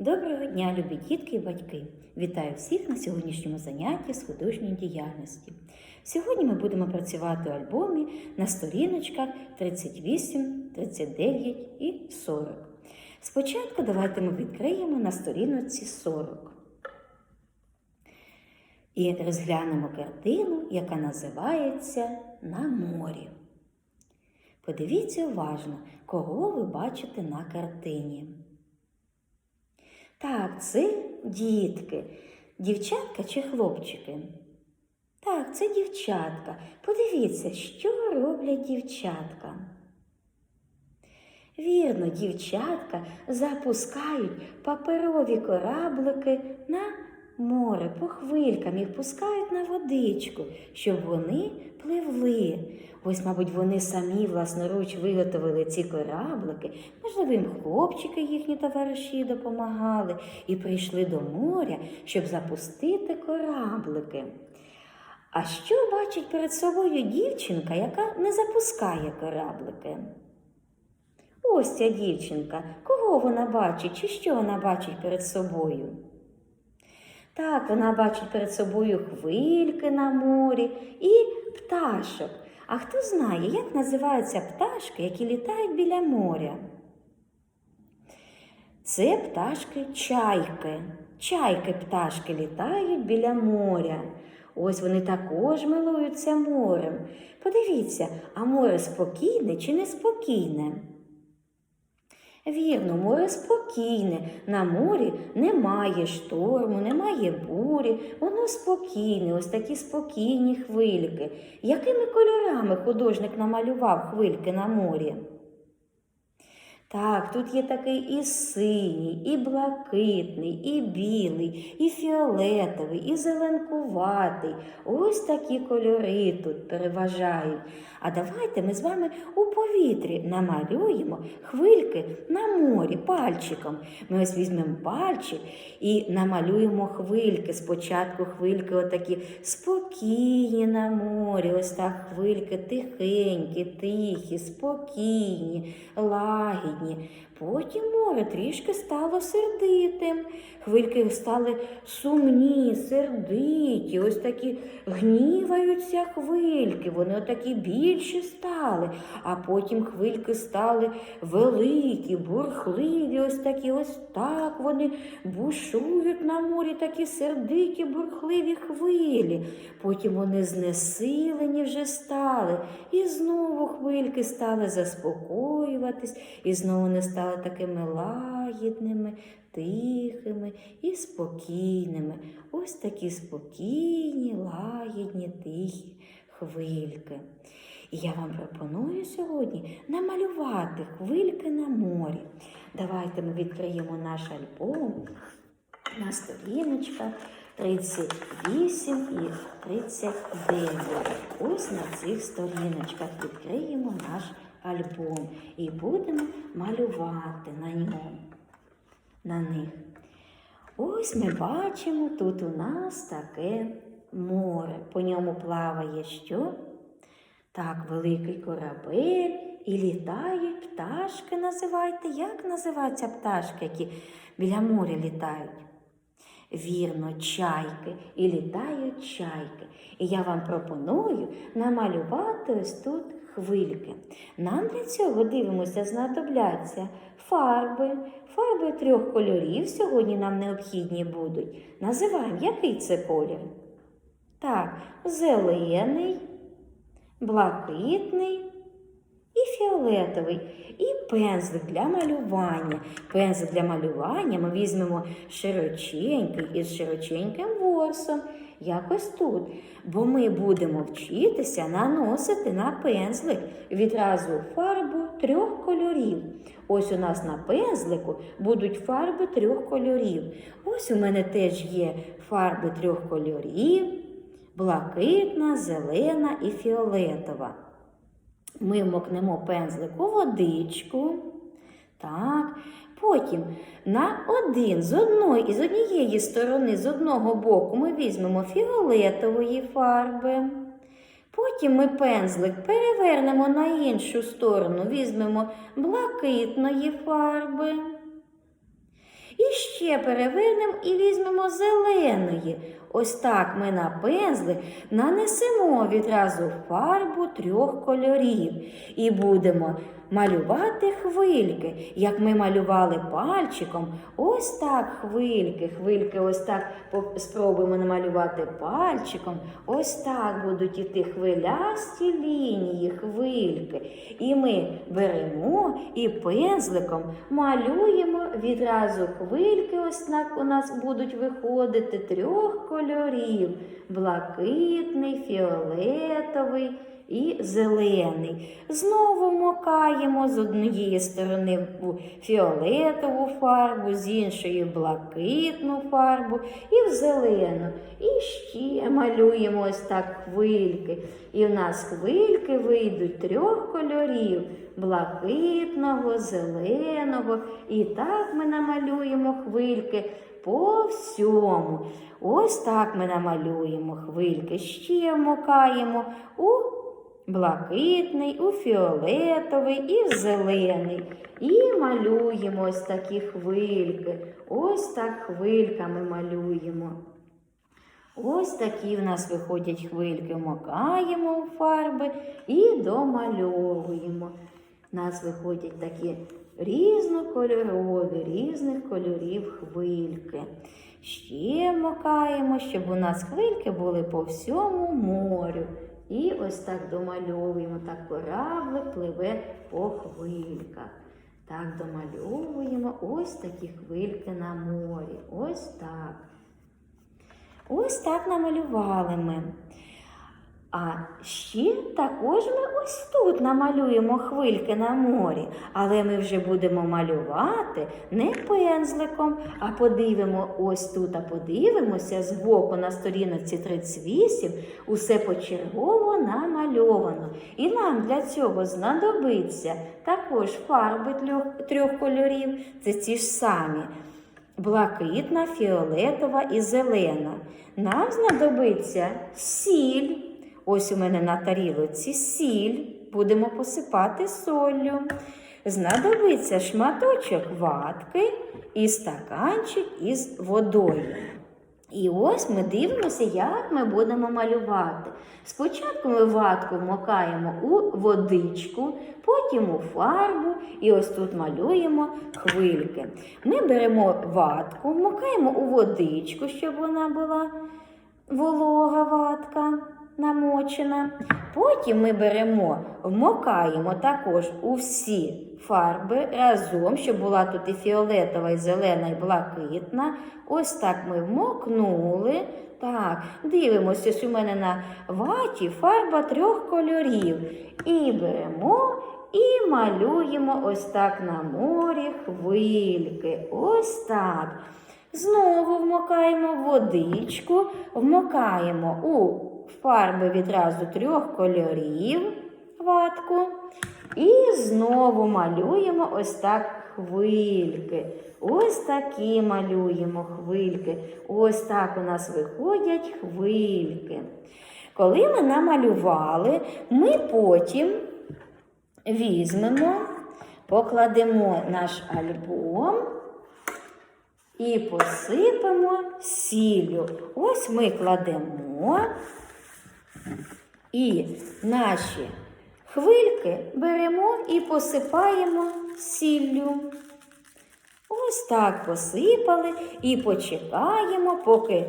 Доброго дня, любі дітки і батьки! Вітаю всіх на сьогоднішньому занятті з художньої діяльності. Сьогодні ми будемо працювати у альбомі на сторіночках 38, 39 і 40. Спочатку давайте ми відкриємо на сторіночці 40 і розглянемо картину, яка називається На морі. Подивіться уважно, кого ви бачите на картині. Так, це дітки. Дівчатка чи хлопчики? Так, це дівчатка. Подивіться, що роблять дівчатка. Вірно, дівчатка запускають паперові кораблики на море по хвилькам, їх пускають на водичку, щоб вони пливли. Ось, мабуть, вони самі власноруч виготовили ці кораблики. Можливо, їм хлопчики їхні товариші допомагали і прийшли до моря, щоб запустити кораблики. А що бачить перед собою дівчинка, яка не запускає кораблики? Ось ця дівчинка. Кого вона бачить чи що вона бачить перед собою? Так, вона бачить перед собою хвильки на морі і пташок. А хто знає, як називаються пташки, які літають біля моря? Це пташки чайки. Чайки пташки літають біля моря. Ось вони також милуються морем. Подивіться, а море спокійне чи неспокійне? Вірно, море спокійне. На морі немає шторму, немає бурі, воно спокійне, ось такі спокійні хвильки. Якими кольорами художник намалював хвильки на морі? Так, тут є такий і синій, і блакитний, і білий, і фіолетовий, і зеленкуватий. Ось такі кольори тут переважають. А давайте ми з вами у повітрі намалюємо хвильки на морі пальчиком. Ми ось візьмемо пальчик і намалюємо хвильки. Спочатку хвильки отакі спокійні на морі. Ось так хвильки тихенькі, тихі, спокійні, лагідні. 你 Потім море трішки стало сердитим. Хвильки стали сумні, сердиті, ось такі гніваються хвильки, вони отакі більші стали, а потім хвильки стали великі, бурхливі, ось такі, ось так вони бушують на морі, такі сердиті, бурхливі хвилі. Потім вони знесилені вже стали, і знову хвильки стали заспокоюватись, і знову вони стали такими лагідними, тихими і спокійними. Ось такі спокійні, лагідні, тихі хвильки. І я вам пропоную сьогодні намалювати хвильки на морі. Давайте ми відкриємо наш альбом на сторіночках 38 і 39. Ось на цих сторіночках відкриємо наш альбом і будемо малювати на ньому. На них. Ось ми бачимо, тут у нас таке море. По ньому плаває що? Так, великий корабель і літають пташки. Називайте. Як називаються пташки, які біля моря літають? Вірно, чайки і літають чайки. І я вам пропоную намалювати ось тут хвильки. Нам для цього дивимося, знадобляться фарби. Фарби трьох кольорів сьогодні нам необхідні будуть. Називаємо, який це колір? Так, зелений, блакитний і фіолетовий. І пензлик для малювання. Пензлик для малювання ми візьмемо широченький із широченьким ворсом. Якось тут. Бо ми будемо вчитися наносити на пензлик відразу фарбу трьох кольорів. Ось у нас на пензлику будуть фарби трьох кольорів. Ось у мене теж є фарби трьох кольорів: блакитна, зелена і фіолетова. Ми вмокнемо пензлик у водичку. Так. Потім на один з одної, з однієї сторони, з одного боку, ми візьмемо фіолетової фарби. Потім ми пензлик перевернемо на іншу сторону, візьмемо блакитної фарби. І ще ще перевернемо і візьмемо зеленої. Ось так ми на пензлик нанесемо відразу фарбу трьох кольорів і будемо малювати хвильки, як ми малювали пальчиком. Ось так хвильки, хвильки, ось так спробуємо намалювати пальчиком. Ось так будуть іти хвилясті лінії, хвильки. І ми беремо і пензликом малюємо відразу хвильки. Ось так у нас будуть виходити трьох кольорів: блакитний, фіолетовий і зелений. Знову мокаємо з однієї сторони в фіолетову фарбу, з іншої блакитну фарбу і в зелену. І ще малюємо ось так хвильки. І в нас хвильки вийдуть трьох кольорів блакитного, зеленого. І так ми намалюємо хвильки по всьому. Ось так ми намалюємо хвильки. Ще мокаємо у блакитний, у фіолетовий і в зелений. І малюємо ось такі хвильки. Ось так хвильками малюємо. Ось такі в нас виходять хвильки, макаємо у фарби і домальовуємо. У нас виходять такі різнокольорові, різних кольорів хвильки. Ще макаємо, щоб у нас хвильки були по всьому морю. І ось так домальовуємо, так кораблик пливе по хвильках. Так домальовуємо ось такі хвильки на морі. Ось так. Ось так намалювали ми. А ще також ми ось тут намалюємо хвильки на морі, але ми вже будемо малювати не пензликом, а подивимо ось тут, а подивимося збоку на сторінці 38, усе почергово намальовано. І нам для цього знадобиться також фарби трьох, кольорів, це ці ж самі блакитна, фіолетова і зелена. Нам знадобиться сіль. Ось у мене на тарілоці сіль. Будемо посипати соллю. Знадобиться шматочок ватки і стаканчик із водою. І ось ми дивимося, як ми будемо малювати. Спочатку ми ватку вмокаємо у водичку, потім у фарбу, і ось тут малюємо хвильки. Ми беремо ватку, вмокаємо у водичку, щоб вона була волога ватка намочена. Потім ми беремо, вмокаємо також у всі фарби разом, щоб була тут і фіолетова, і зелена, і блакитна. Ось так ми вмокнули. Так, дивимося, ось у мене на ваті фарба трьох кольорів. І беремо і малюємо ось так на морі хвильки. Ось так. Знову вмокаємо водичку, вмокаємо у фарби відразу трьох кольорів ватку. І знову малюємо ось так хвильки. Ось такі малюємо хвильки. Ось так у нас виходять хвильки. Коли ми намалювали, ми потім візьмемо, покладемо наш альбом і посипемо сіллю. Ось ми кладемо і наші хвильки беремо і посипаємо сіллю. Ось так посипали і почекаємо, поки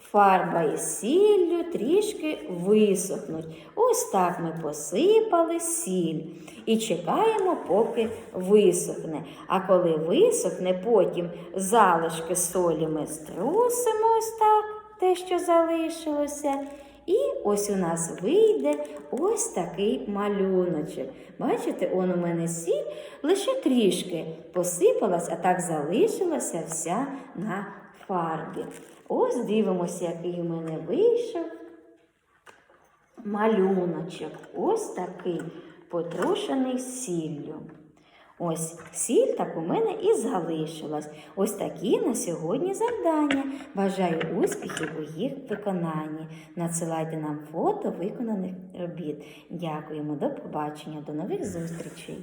фарба із сіллю трішки висохнуть. Ось так ми посипали сіль і чекаємо, поки висохне. А коли висохне, потім залишки солі ми струсимо ось так, те, що залишилося. І ось у нас вийде ось такий малюночок. Бачите, он у мене сіль лише трішки посипалась, а так залишилася вся на фарбі. Ось дивимося, який у мене вийшов малюночок. Ось такий потрушений сіллю. Ось сіль так у мене і залишилась. Ось такі на сьогодні завдання. Бажаю успіхів у їх виконанні. Надсилайте нам фото виконаних робіт. Дякуємо, до побачення, до нових зустрічей.